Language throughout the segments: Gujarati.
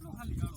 就看里边了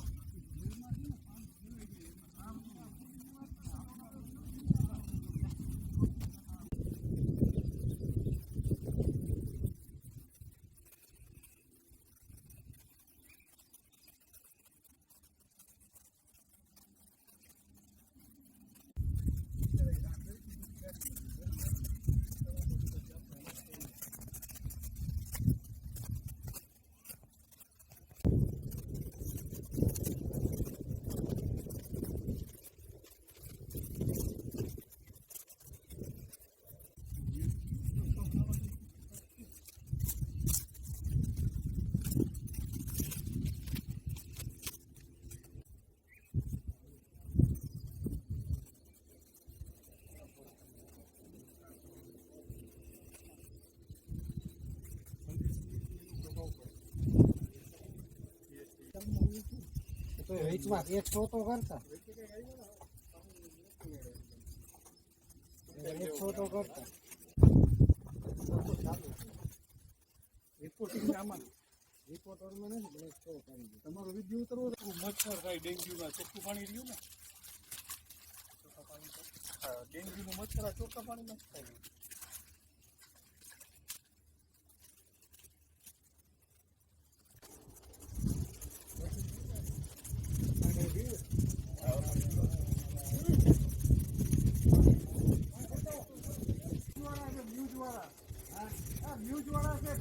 તો વેચમાં એક સો તો. કરતા એક સો તો. કરતા રિપોર્ટિંગ આમાં. રિપોર્ટરમાં નથી પણ એક સો કરી દે. તમારો વીડિયો ઉતરવો મચ્છર થાય ડેન્ગ્યુના ચોખ્ખું પાણી રહ્યું ને? ચોખ્ખા પાણી ડેન્ગ્યુનું મચ્છર આ ચોખ્ખા પાણીમાં જ થાય.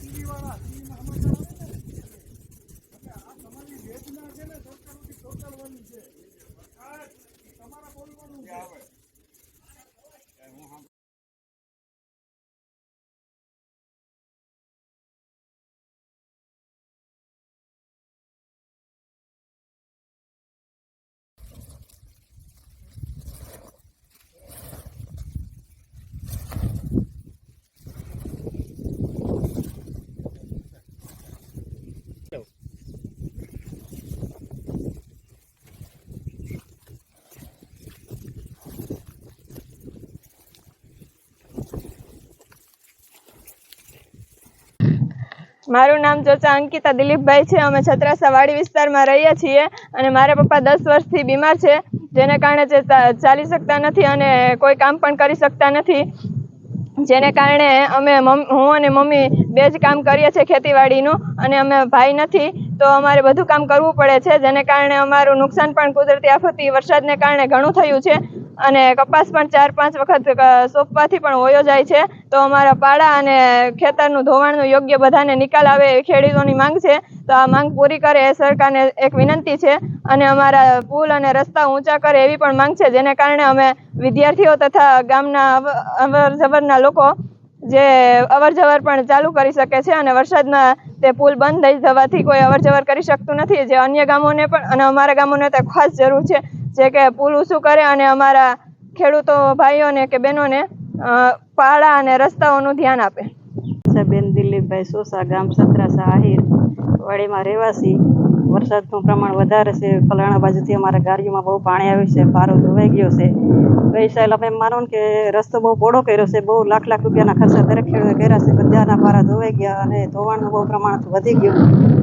気に入らん。મારું નામ ચોચા અંકિતા દિલીપભાઈ છે. અમે છત્રાસા વાડી વિસ્તારમાં રહીએ છીએ અને મારા પપ્પા દસ વર્ષથી બીમાર છે, જેને કારણે જે ચાલી શકતા નથી અને કોઈ કામ પણ કરી શકતા નથી. જેને કારણે અમે હું અને મમ્મી બે જ કામ કરીએ છીએ ખેતીવાડીનું અને અમે ભાઈ નથી, તો અમારે બધું કામ કરવું પડે છે. જેને કારણે અમારું નુકસાન પણ કુદરતી આફતી વરસાદને કારણે ઘણું થયું છે. અને કપાસ પણ ચાર, પાંચ વખત સોંપવાથી પણ હોયો જાય છે. તો અમારા પાડા અને ખેતરનું ધોવાણનું યોગ્ય બધાને નિકાલ આવે એ ખેડૂતોની માંગ છે. તો આ માંગ પૂરી કરે એ સરકારને એક વિનંતી છે. અને અમારા પુલ અને રસ્તા ઊંચા કરે એવી પણ માંગ છે, જેને કારણે અમે વિદ્યાર્થીઓ તથા ગામના અવ- અવર જવરના લોકો જે અવર જવર પણ ચાલુ કરી શકે છે અને વરસાદમાં તે પુલ બંધ થઈ જવાથી કોઈ અવર જવર કરી શકતું નથી. જે અન્ય ગામોને પણ, અને અમારા ગામોને તો ખાસ જરૂર છે. જે કે પુલ ઊંચું કરે અને અમારા ખેડૂતો ભાઈઓને કે બહેનોને પાળા અને રસ્તાઓનું ધ્યાન આપે. બેન દિલીપભાઈ સોસા ગામ સત્રાસા આહિર વાડીમાં રહેવાસી. વરસાદનું પ્રમાણ વધારે છે. ફલાણા બાજુથી અમારા ગાડીઓમાં બહુ પાણી આવ્યું છે. પારો ધોવાઈ ગયો છે. ગઈ સાલ અમે માનો કે રસ્તો બહુ પોળો કર્યો છે. બહુ લાખ લાખ રૂપિયાના ખર્ચા દરેક ખેડૂતે કર્યા છે. બધાના પારા ધોવાઈ ગયા અને ધોવાણનું બહુ પ્રમાણ વધી ગયું.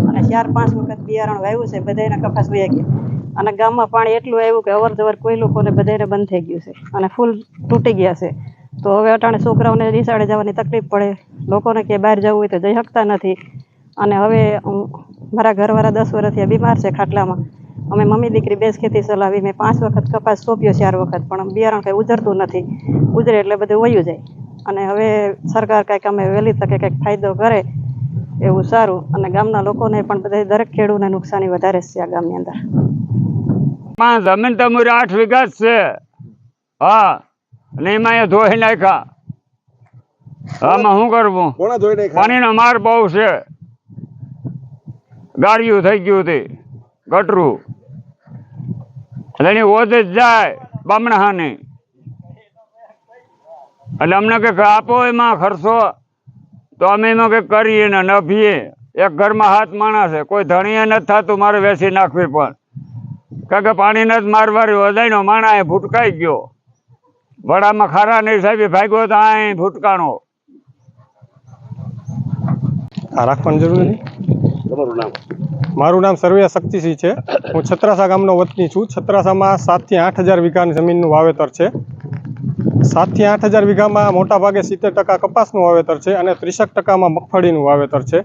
અને ચાર પાંચ વખત બિયારણ વાવ્યું છે. બધાના કપાસ વહી ગયા. અને ગામમાં પાણી એટલું આવ્યું કે અવર જવર કોઈ લોકોને બધાને બંધ થઈ ગયું છે. અને ફૂલ તૂટી ગયા છે. તો હવે અટાણે છોકરાઓને નિશાળે જવાની તકલીફ પડે. લોકોને ક્યાંય બહાર જવું હોય તો જઈ શકતા નથી. અને હવે મારા ઘરવાળા દસ વર્ષથી બીમાર છે ખાટલામાં. અમે મમ્મી દીકરી બેસ ખેતી ચલાવી. મેં પાંચ વખત કપાસ સોંપ્યો ચાર વખત, પણ બિયારણ કંઈ ઉજરતું નથી. ઉજરે એટલે બધું વયું જાય. અને હવે સરકાર કંઈક અમે વહેલી તકે કંઈક ફાયદો કરે એવું સારું. અને ગામના લોકોને પણ બધા દરેક ખેડૂતને નુકસાની વધારે છે આ ગામની અંદર. માં જમીન તમારી આઠ વીઘા જ છે. હા અને એમાં એ ધોઈ નાખ્યા. આમાં શું કરવું? પાણીનો માર બહુ છે. ગાળિયું થઈ ગયું હતી ગટરું. એટલે એની ઓજ જ જાય બામણાહાની. એટલે અમને કંઈક આપો એમાં ખર્ચો. તો અમે એમાં કંઈક કરીએ ને નભીએ. એક ઘરમાં હાથ માણસ છે. કોઈ ધણીએ નથી થતું મારે વેચી નાખવી પણ. કારણ કે પાણી નથી મારવારી વધાઈનો માણા એ ભૂટકાઈ ગયો. વડામાં ખારા નહીં સાહેબ ભાગ્યો તો અહીં ભૂટકાણો આ રાખવાની જરૂર નહીં? તમારું નામ? મારું નામ સર્વે શક્તિસિંહ છે. હું છત્રાસા ગામનો વતની છું. છત્રાસામાં સાતથી આઠ હજાર વીઘાની જમીનનું વાવેતર છે. સાતથી આઠ હજાર વીઘામાં મોટાભાગે સિત્તેર ટકા કપાસનું વાવેતર છે અને ત્રીસેક ટકામાં મગફળીનું વાવેતર છે.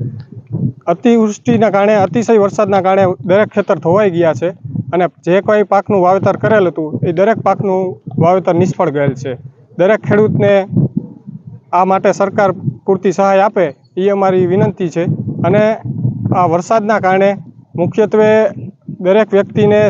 અતિવૃષ્ટિના કારણે અતિશય વરસાદના કારણે દરેક ખેતર ધોવાઈ ગયા છે. અને જે કોઈ પાકનું વાવેતર કરેલ હતું, એ દરેક પાકનું વાવેતર નિષ્ફળ ગયેલ છે. દરેક ખેડૂતને આ માટે સરકાર પૂરતી સહાય આપે, એ અમારી વિનંતી છે. અને આ વરસાદના કારણે મુખ્યત્વે દરેક વ્યક્તિને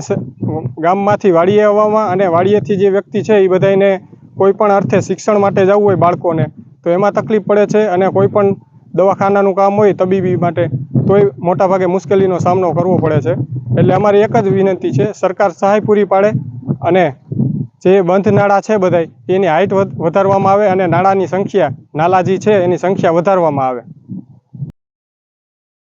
ગામમાંથી વાડીએ આવવામાં અને વાડીએથી જે વ્યક્તિ છે, એ બધાને કોઈ પણ અર્થે શિક્ષણ માટે જવું હોય બાળકોને, તો એમાં તકલીફ પડે છે અને કોઈ પણ દવાખાનાનું કામ હોય તબીબી માટે તોય મોટાભાગે મુશ્કેલીનો સામનો કરવો પડે છે. એટલે અમારી એક જ વિનંતી છે, સરકાર સહાય પૂરી પાડે અને જે બંધ નાળા છે બધાય, એની હાઇટ વધારવામાં આવે અને નાળાની સંખ્યા નાલા જે છે, એની સંખ્યા વધારવામાં આવે.